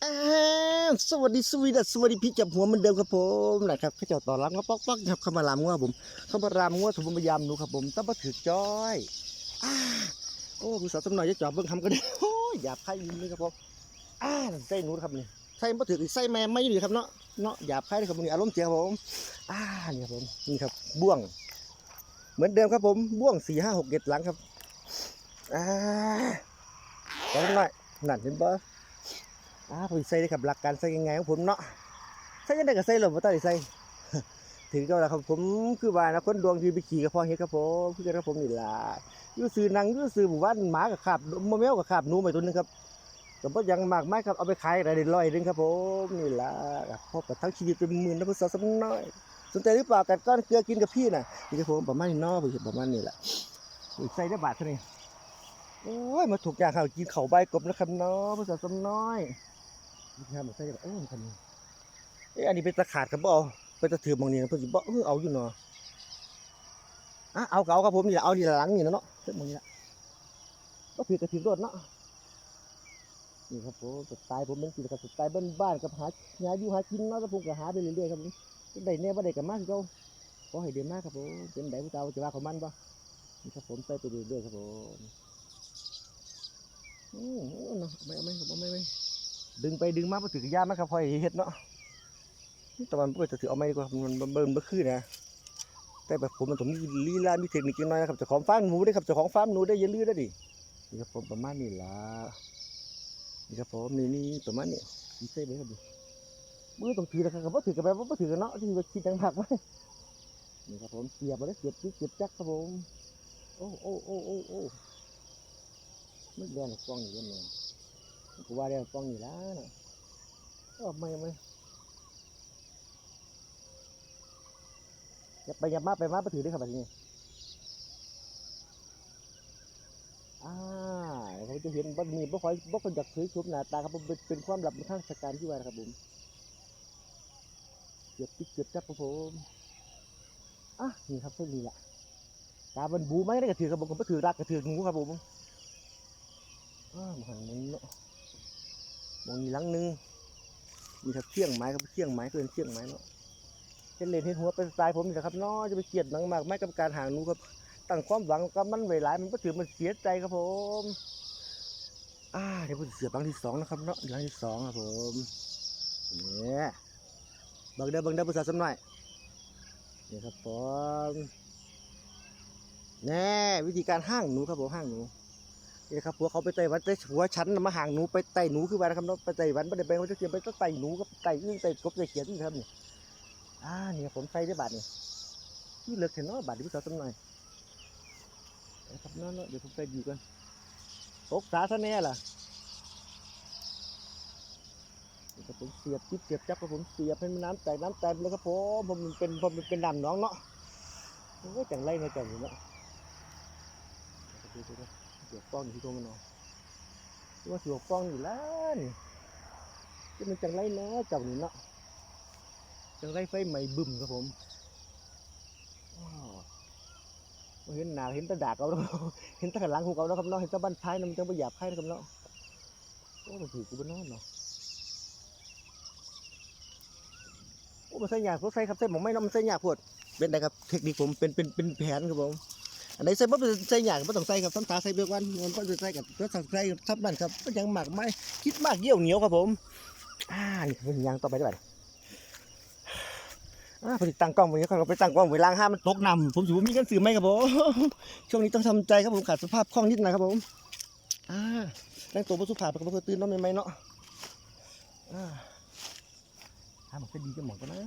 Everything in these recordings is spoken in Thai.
สวัสดีสวีดัสสวัสดีพี่จับหัวเหมือนเดิมครับผมนะครับข้าเจ้าต่อรับก็ป๊อกป๊อกครับเข้ามาลามงัวผมเข้ามารามงัวผมพยายามดูครับผมต้องมาถือจ้อยโอ้คุณสาวสมหน่อยจะจอบเบิ่งคำก็ได้โอ้ยหยาบคายยิ้มเลยครับผมอ้าใส่หนูครับนี่ใส่มาถือใส่แม่ไม่อยู่ครับเนาะเนาะหยาบคายเลยครับนี่อารมณ์เสียครับผมอ้านี่ครับผมนี่ครับบ่วง เหมือนเดิมครับผมบ่วงสี่ห้าหกเจ็ดหลังครับอ่าแล้วหน่อยนั่นเห็นปะ อ่าผมใส่ได้ครับหลักการใส่ยังไงของผมเนาะใส่ยังไงก็ใส่หลบมาตั้งใส่ถึงก็แล้วครับผมคือว่านะคนดวงดีไปขี่กับพ่อเฮ็ดครับผมคือกันครับผมนี่ล่ะอยูซื้อนังยูซื้อหมู่บ้านหมากับขาบมะแมวกับขาบหนูไปตัวหนึงครับก็บ่ยังมากมายครับเอาไปขายได้ร้อยหนึงครับผมนี่ล่ะครับพบกับทั้งชีวิตเป็นหมื่นนะพุทธศาสนน้อยสนใจหรือเปล่ากัดก้อนเกลือกินกับพี่น่ะนี่ครับผมประมาณนี้เนาะผมประมาณนี้แหละใส่ได้บาทเท่านี้โอ้ยมาถูกอย่างข่ากินเข่าใบกบนะครับเนาะพุทธศาสนน้อย นี่ครับมันใส่แบบเออมันทำเอ้อันนี้เป็นตะขาดครับบ่เอาเป็นตะถือบางนี่นะเพิ่อนสิบ่เออเอาอยู่เนาะอะเอาเก็เอาครับผมนี่ละเอานี่ล่ะหลังนี่นะเนาะเส้นบางนี้ละก็ถือกระถือรถเนาะนี่ครับผมสไตล์ผมเป็นสิครับสไตล์บ้านๆกับหาหาอยู่หากินเนาะแล้วผมก็หาไปเรื่อยๆครับผมได้แน่บ่ได้ก็มาคือเก่าขอให้เดินมากครับผมเป็นไดผู้เฒ่าจะว่าของมันบ่นี่ครับผมใส่ไปเรื่อยๆครับผมอือเนาะไม่เอาไม่ครับเอาไม่ไม่ ดึงไปดึงมาบ่ถือกระยามันครับพอยเฮ็ดเนาะแต่มันบ่จะถือเอาไม่ดีกว่ามันเบิ่มบ่คือนนะแต่แบบผมมันต้องมีลีลามีเทคนิคจังหน่อยนะครับจ้าของฟามหนูได้ครับจ้าของฟามหนูได้อย่าลืมได้ดินี่ครับผมประมาณนี้ละนี่ครับผมนี่นี่ประมาณนี้มีเส้นเลยครับดิมือต้องถือนะครับบ่ถือกันไปบ่ถือกันเนาะที่ว่าคิดจังหักไว้นี่ครับผมเสียบมาได้เสียบจิ๊กเสียบจักครับผมโอ้โอ้โอ้โอ้โอ้มันแรงกล้องอยู่ด้วยเนี่ย กูว่าเรื่องป้องอยู่แล้วนะก็ไม่ไม่อย่าไปอย่ามาไปมาไปถือด้ครับแบบนี้อ่าผมจะเห็นบ่มีบ่ค่อยบ่ค่อยอยากถือชุบหน้าตาครับผมเป็นความลับทางราชการที่ว่านะครับผมเก็บติ๊กเก็บจับครับผมอะนี่ครับเส้นนี้แหละตาบันบูไหมได้กระถือครับผมก็ถือรักกระถืองูครับผมอ่ามันนนี้เนาะ มองอีหลังหนึงมีครับเชี่ยงไม้ครับเชี่ยงไม้เกินเชี่ยงไม้เนาะเช่นเลนเห็นหัวเป็นสไตล์ผมนี่แหละครับเนาะจะไปเกลียดหนังมากไม่กับการห่างหนูครับตั้งความหวังกับมันไว้หลายมันก็ถือมันเสียใจครับผมอ่าเดี๋ยวผมจะเสียบบังที่สองนะครับเนาะหลังที่สองครับผมเนี่ยบังเด้อบังเด้อภาษาสำหน่อยนี่ครับผมแน่วิธีการห้างหนูครับผมห้างหนู นี่ครับพวกเขาไปไต้หวันไปหัวชั้นมาห่างหนูไปไต่หนูคือว่านะครับเนาะไปไต้หวันไม่ได้ไปว่าจะเกียนไปต้องไต่หนูกับไต่อึ้งไต่กบไต่เขียดนี่ครับนี่อ่านี่ครับผมใส่ได้บาทนี่ที่เลือกเห็นเนาะบาทที่พี่สาวสำหน่อยครับเนาะเนาะเดี๋ยวผมไปดูกันตกสาซะแน่ล่ะครับผมเสียบจิ๊บเสียบจับครับผมเสียบให้มันน้ำแตกน้ำแตกเลยครับผมผมเป็นผมเป็นน้ำน้องเนาะโอ้ยจังไรในจังนี่เนาะ สือกป้องอยู่ที่ตัวมันเนาะว่าเสือกป้องอยู่แล้วนี่จะมันจังไรเนาะเจ้านี่เนาะจังไรไฟใหม่บึ้มครับผมอ้าวเห็นหนาเห็นตะดากเอาแล้วเห็นตะขันหลังหูเอาแล้วครับเนาะเห็นตะบ้านท้ายนะมันจังไปหยาบท้ายนะครับเนาะโอ้มันถือกูบนนอนเนาะโอ้มันใส่ยากเขาใส่ครับใส่หมองไม่เนาะมันใส่ยากพวดเป็นไงครับเทคนิคผมเป็นเป็นเป็นแผนครับผม อันไหนใส่บ่ใส่หยางบ่ต้องใส่ครับทั้งตาใส่เบือกวันมันก็จะใส่กับก็ต้องใส่ทับนั่นครับก็ยังหมักไม่คิดมากเยี่ยวเหนียวครับผมอ่าเป็นยางต่อไปได้บ่อ่าพอดีตั้งกล้องไว้เขาไปตั้งกล้องไว้ล้างห้ามันตกน้ำผมสิบ่มีเงินซื้อไหมครับผมช่วงนี้ต้องทำใจครับผมขาดสภาพคล่องนิดหน่อยครับผมอ่าแต่งตัวบ่สุภาพก็บ่เคยตื่นนอนใหม่ๆเนาะอ่าถ้ามันก็ดีจะหมองกันนะ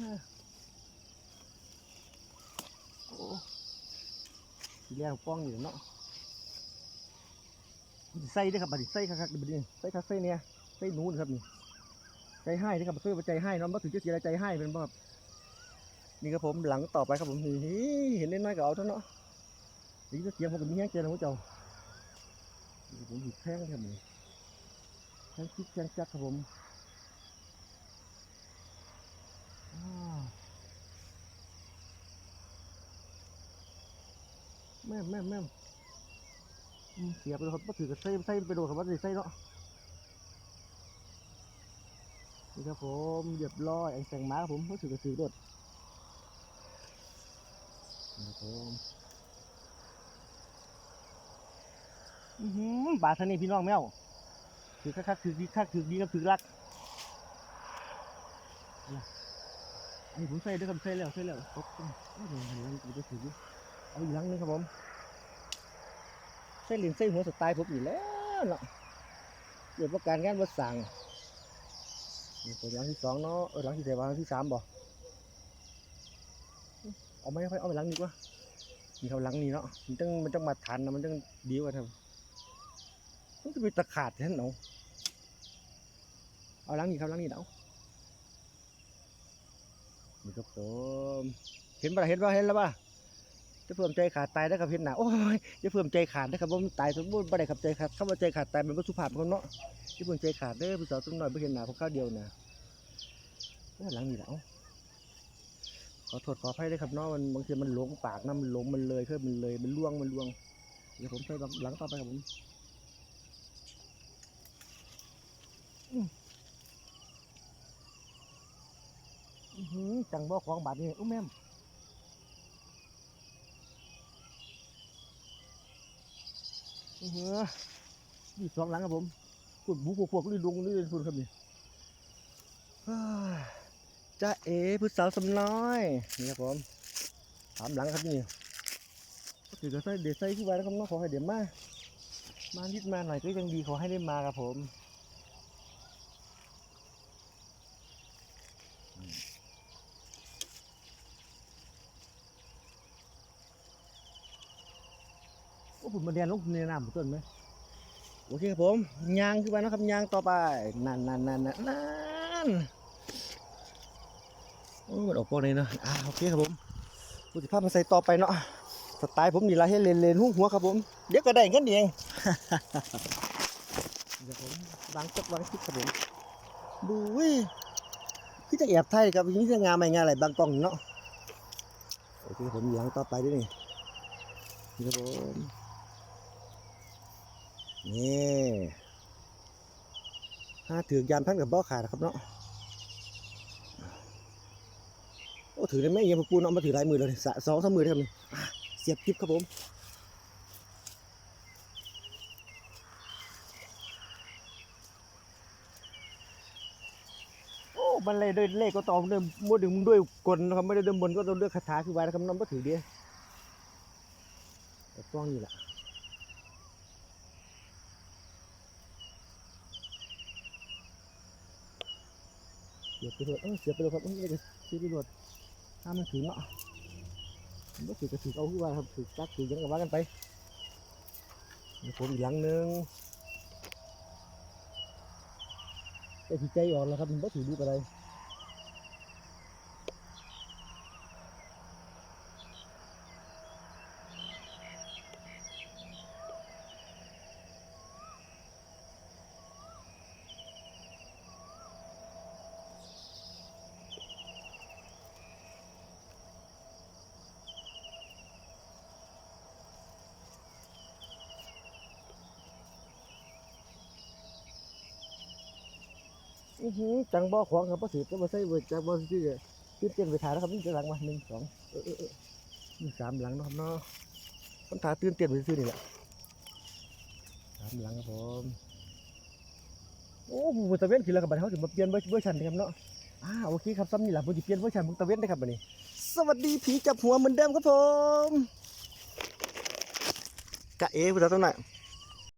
โอ้ีแรกป้องอยู่เนาะใส่ด้ครับบัดนี้ใส่คักๆบัดนี้ใส่คักใส่เนี่ยใส่หนูนครับนี่ใจให้ด้ครับเคยว่าใจให้เนาะบ่ถึงจะเสียใจให้เป็นแบบนี่ครับผมหลังต่อไปครับผมนี่เห็นเล็กน้อยก็เอาเท่าเนาะนี่จะเสียงผมก็มีแห้งเจอนะพวเจ้าผมหยิบแข้งครับนี่แข้งคิดแข้งจักครับผมอ้าว แม่แม่แม่มอืมเสียไปเลยครับบ่ถือกับใส่ใส่ไปโดนครับว่าสิใส่เนาะนี่ครับผมเรียบร้อยแองแสงม้าครับผมเขาถือกระสือรถนี่ครับผมอือหือบาทเท่านี้พี่น้องแมวถือคักๆถือดีคักถือดีกับถือรักอันนี้ผมใส่ด้วยกันใส่แล้วใส่แล้วตบตรงโอ้โหเห็นแล้วมันจะถืออยู่ เอาอีกลังหนึงครับผมใส่เหรียญใส่หัวสไตล์ผมอยู่แล้วเนาะเดี๋ยวประการงานวัดสั่งนี่เป็นหลังที่สองเนาะเออหลังที่เดียวหลังที่สามบ่เอาไม่ค่อยเอาไปหลังดีกว่านี่เขาหลังนี่เนาะมันต้องมันต้องมาทันนะมันต้องดีกว่าทำมันจะมีตะขาดแท่นเนาะเอาหลังนี่ครับหลังนี่เนาะนี่ครับผมเห็นป่ะเห็นป่ะเห็นแล้วป่ะ จะเพิ่มใจขาดตายได้ครับเห็นหนาโอ้ยจะเพิ่มใจขาดได้ครับว่ามันตายสมบูรณ์บ่ได้ครับใจขาดคำว่าใจขาดตายมันก็สุภาพคนเนาะจะเพิ่มใจขาดเด้ผู้สาวตุ้มน้อยเพิ่เห็นหนาเพราะข้าวเดียวนะโอ้หลังนี่แหละเอ้าขอโทษขออภัยด้วยครับเนาะมันบางทีมันหลงปากนะมันหลงมันเลยเพื่อมันเลยมันล่วงมันล่วงเดี๋ยวผมใส่หลังต่อไปครับผมอือหือจังบ่ของบาดนี่อุ้มแม่ เออนี่สองหลังครับผมกุดบุกพวกๆนี่ดงนี่เป็นคนครับนี่จ้าเอ๋ผู้สาวสำน้อยนี่ครับผมสามหลังครับนี่เดี๋ยวใส่เดี๋ยวใส่ที่ไว้นะครับน้องขอให้เดี๋ยวมา มานิดมาหน่อยก็ยังดีขอให้ได้มาครับผม โอ้ผมมาเรียนลงในน้ำผมต้นไหมโอเคครับผมยางขึ้นไปนะครับยางต่อไปนั่นนั่นนั่นนั่นโอ้มันออกพวกนี้เนาะอ่าโอเคครับผมกูจะพาพมาใส่ต่อไปเนาะสไตล์ผมนี่ละให้เลนเลนหัวหัวครับผมเดี๋ยวก็ได้เงินเองเดี๋ยวผมวางจักวางคลิปครับผมดูเว้ยพี่จะแอบไทยครับนี่จะงานไม่งานอะไรบางกล้องเนาะโอเคผมยางต่อไปด้วยนี่นี่ครับผม นี่ห้าถือยามพันกับบ่อขาดนะครับเนาะโอ้ถือได้ไหมเยี่ยมปูนเอามาถือลายมือเลยสะสองสามมือได้ครับนี่อะเสียบกิ๊บครับผมโอ้มันเลยด้วยเลขก็ตองเดิมมดดึงด้วยกลนะครับไม่ได้เดิมบนก็ต้องเลือกคาถาคือไว้นะครับน้องก็ถือเดียวต้องนี่แหละเสียบ ไปเลยเออเสียไปเลยครับเออเสียบไปเลดห้ามมันถือเนาะมันก็ถือกระถือเอาขึ้นมาครับถือจักถือยังกับว่ากันไปมีผมอีกหลังหนึงไอ้ผีใจอ่อนแล้วครับมันก็ถือดูอะไร อื้อหือจังบ่อของครับบ่ถือก็บ่ใส่เบิดจังบ่ซื้อซื้อเตียนไปถ่ายแล้วครับนี่จะหลังมาหนึ่งสองเออเออเออนี่สามหลังเนาะครับเนาะคนถ่ายตื่นเตียนไปซื้อนี่แหละสามหลังครับผมโอ้บุตะเวนคือแล้วครับบัดเขาถึงมาเปลี่ยนเวอร์ชันนะครับเนาะอ่าโอเคครับซ้ำนี่แหละผมจะเปลี่ยนเวอร์ชันบุตะเวนได้ครับบัดนี้สวัสดีผีจับหัวเหมือนเดิมครับผมกะเอ๋ผู้สาวตัวหน่อย